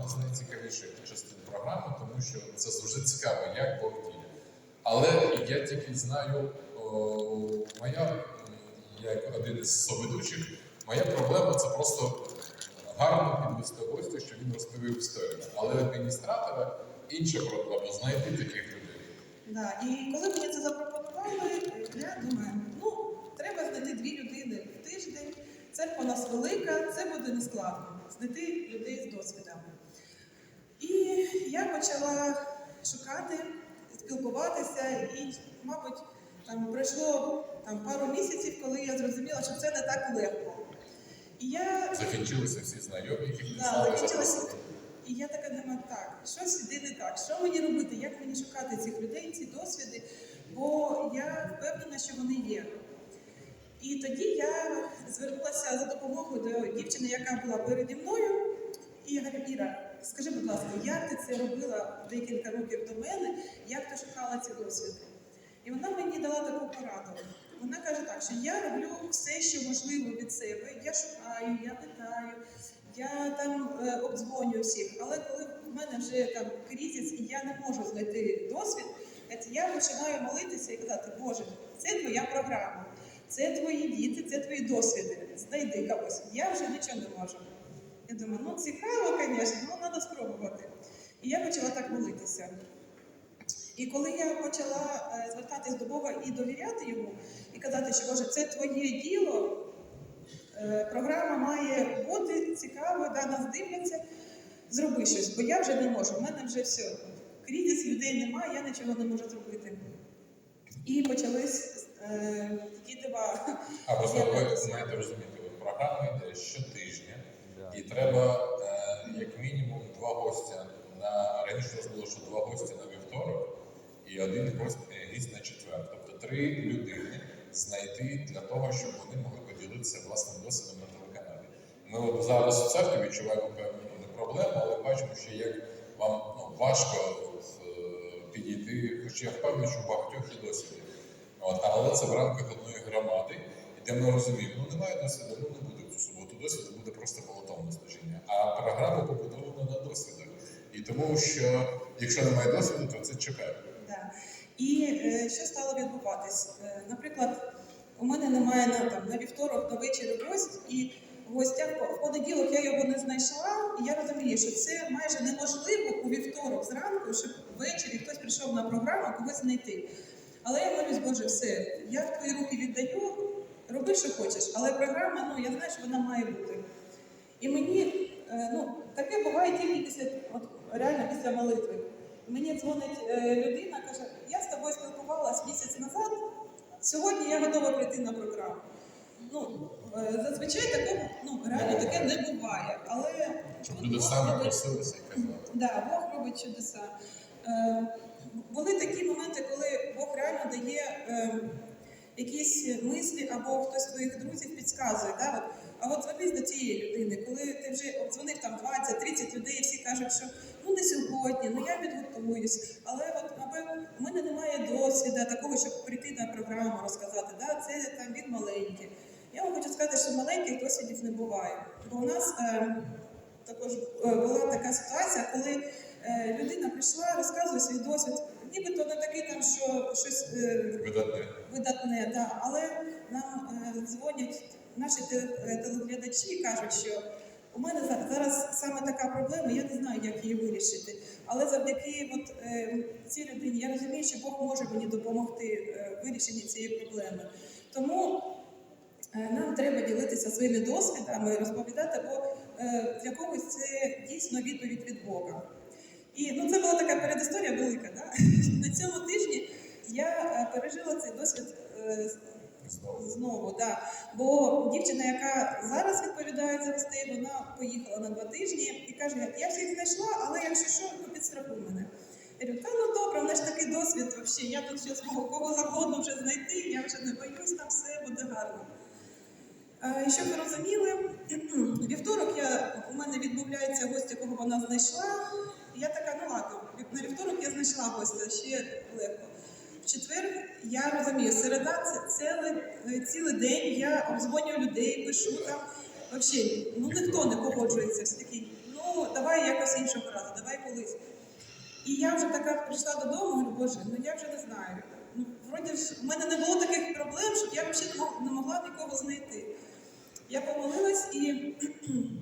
одна з найцікавіших частин програми, тому що це завжди цікаво, як Бог діє. Але я тільки знаю, моя, як один із соведучих, моя проблема це просто гарно підвести гостя, що він розповів історію. Але адміністратора інша проблема знайти таких людей. Да. І коли мені це запропонували, я думаю, ну, треба знайти дві людини в тиждень. Церква у нас велика, це буде нескладно. Знайти людей з досвідом. Я почала шукати, спілкуватися, і, мабуть, там пройшло там, пару місяців, коли я зрозуміла, що це не так легко. І я Закінчилися всі знайомі, яких не Да, знали. закінчилося. І я така думаю, так, щось іде не так. Що мені робити? Як мені шукати цих людей, ці досвіди? Бо я впевнена, що вони є. І тоді я звернулася за допомогою до дівчини, яка була переді мною. І я говорю, Іра, скажи, будь ласка, як ти це робила декілька років до мене, як ти шукала ці досвіди? І вона мені дала таку пораду. Вона каже так, що я роблю все, що можливо від себе. Я шукаю, я питаю, я там е, обдзвонюю всіх. Але коли в мене вже там кризис і я не можу знайти досвід, я починаю молитися і казати, Боже, це твоя програма, це твої діти, це твої досвіди. Знайди когось. Я вже нічого не можу. Я думаю, ну цікаво, звісно, ну треба спробувати. І я почала так молитися. І коли я почала е, звертатись до Бога і довіряти йому, і казати, що Боже, це твоє діло, е, програма має бути цікавою, да, нас дивляться, зроби щось, бо я вже не можу, в мене вже все. Кризис людей немає, я нічого не можу зробити. І почались е, такі дива. А просто ви маєте розуміти, от програма йде щотижня, і треба е, як мінімум два гостя на раніше у нас було, що два гості на вівторок і один гость е, гість на четвер. Тобто три людини знайти для того, щоб вони могли поділитися власним досвідом на телеканалі. Ми от зараз в церкві відчуваємо певну проблему, але бачимо, що як вам ну, важко от, е, підійти, хоча я впевнений, що у багатьох є досвіди. От, але це в рамках одної громади, і де ми розуміємо, ну немає досвіду, ну не досвіду, буде просто молотовне служіння. А програма побудована на досвідах. І тому що якщо немає досвіду, то це чекає. Да. І е, що стало відбуватись? Е, наприклад, у мене немає на, там, на вівторок, на вечір гость, і по- в понеділок я його не знайшла, і я розумію, що це майже неможливо у вівторок зранку, щоб ввечері хтось прийшов на програму, когось знайти. Але я молюсь, Боже, все, я в твої руки віддаю, роби, що хочеш, але програма, ну я знаю, що вона має бути. І мені е, ну, таке буває тільки після от, реально після молитви. Мені дзвонить е, людина, каже, я з тобою спілкувалась місяць назад, сьогодні я готова прийти на програму. Ну, е, зазвичай такого ну, реально таке не буває. Але робить- просилися і казали. Да, Бог робить чудеса. Були такі моменти, коли Бог реально дає якісь мислі або хтось з твоїх друзів підказує. Да? От, а от звернись до цієї людини, коли ти вже обдзвонив там 20-30 людей, і всі кажуть, що ну не сьогодні, ну я підготуюсь. Але от аби у мене немає досвіду такого, щоб прийти на програму, розказати, да? це там від маленьких. Я вам хочу сказати, що маленьких досвідів не буває. Бо у нас е, також е, була така ситуація, коли е, людина прийшла, розказує свій досвід. Нібито не такий там, що щось е, Видатне. видатне, да. але нам е, дзвонять наші е, телеглядачі і кажуть, що у мене за- зараз саме така проблема, я не знаю, як її вирішити. Але завдяки от, е, цій людині я розумію, що Бог може мені допомогти е, в вирішенні цієї проблеми. Тому Е, Нам треба ділитися своїми досвідами, розповідати, бо е, для когось це дійсно відповідь від Бога. І ну, це була така передісторія велика. Да? На цьому тижні я е, пережила цей досвід е, Знову. Да. Бо дівчина, яка зараз відповідає за гостей, вона поїхала на два тижні і каже: я всіх знайшла, але якщо що, то підстрахуй мене. Я кажу, та ну добре, в мене ж такий досвід взагалі. Я тут ще зможу кого завгодно вже знайти, я вже не боюсь, там все буде гарно. Е, Щоб ви розуміли, вівторок я, у мене відмовляється гость, якого вона знайшла. Я така, ну ладно, на вівторок я знайшла гостя, ще легко. В четвер я розумію, середа це цілий, е, цілий день я обдзвонюю людей, пишу там. Взагалі, ну ніхто не погоджується. Всі такі, ну давай якось іншого разу, давай колись. І я вже така прийшла додому, говорю, боже, ну я вже не знаю. Ну, вроді ж, у мене не було таких проблем, щоб я взагалі не могла нікого знайти. Я помолилась і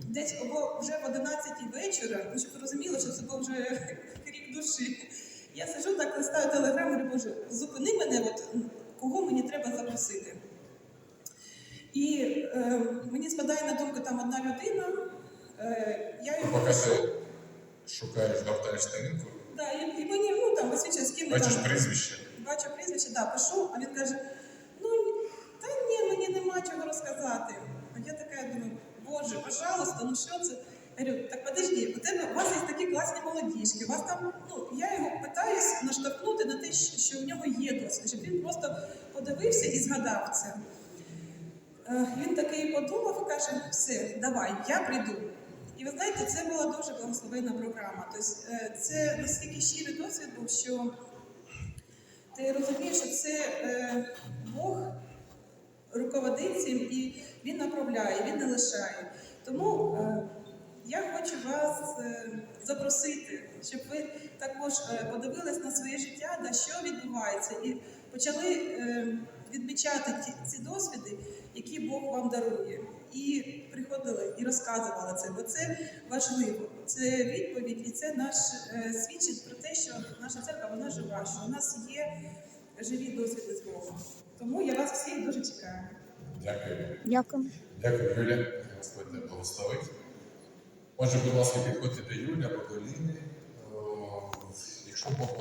десь або вже в 11 вечора, ну щоб ви розуміли, що це був вже крік душі. Я сижу так, листаю телеграм, говорю, боже, зупини мене, от кого мені треба запросити. І е, мені спадає на думку там одна людина. Е, я Ну, його поки ти шукаєш, гортаєш сторінку, Да, і, і мені ну, там висвічує, з ким бачиш там прізвище. бачу прізвище, да, пишу, а він каже: ну та ні, мені нема чого розказати. Я думаю, боже, пожалуйста, ну що це? Я говорю, так подожди, у тебе у вас є такі класні молодіжки, у вас там, ну я його питаюсь наштовхнути на те, що в нього є досвід, щоб він просто подивився і згадав це. Е, Він такий подумав і каже: все, давай, я прийду. І ви знаєте, це була дуже благословенна програма. Тобто, е, це настільки щирий досвід був, що ти розумієш, що це е, Бог руководить цим і Він направляє, Він не лишає. Тому е, я хочу вас е, запросити, щоб ви також е, подивились на своє життя, да, що відбувається, і почали е, відмічати ті, ці досвіди, які Бог вам дарує. І приходили і розказували це, бо це важливо. Це відповідь, і це наш е, свідчить про те, що наша церква вона жива, що у нас є живі досвіди з Богом. Тому я вас всіх дуже чекаю. Дякую. Дякую. Дякую, Юля. Господь тебе благословить. Може, будь ласка, підходьте до Юля, по коліни. Якщо Бог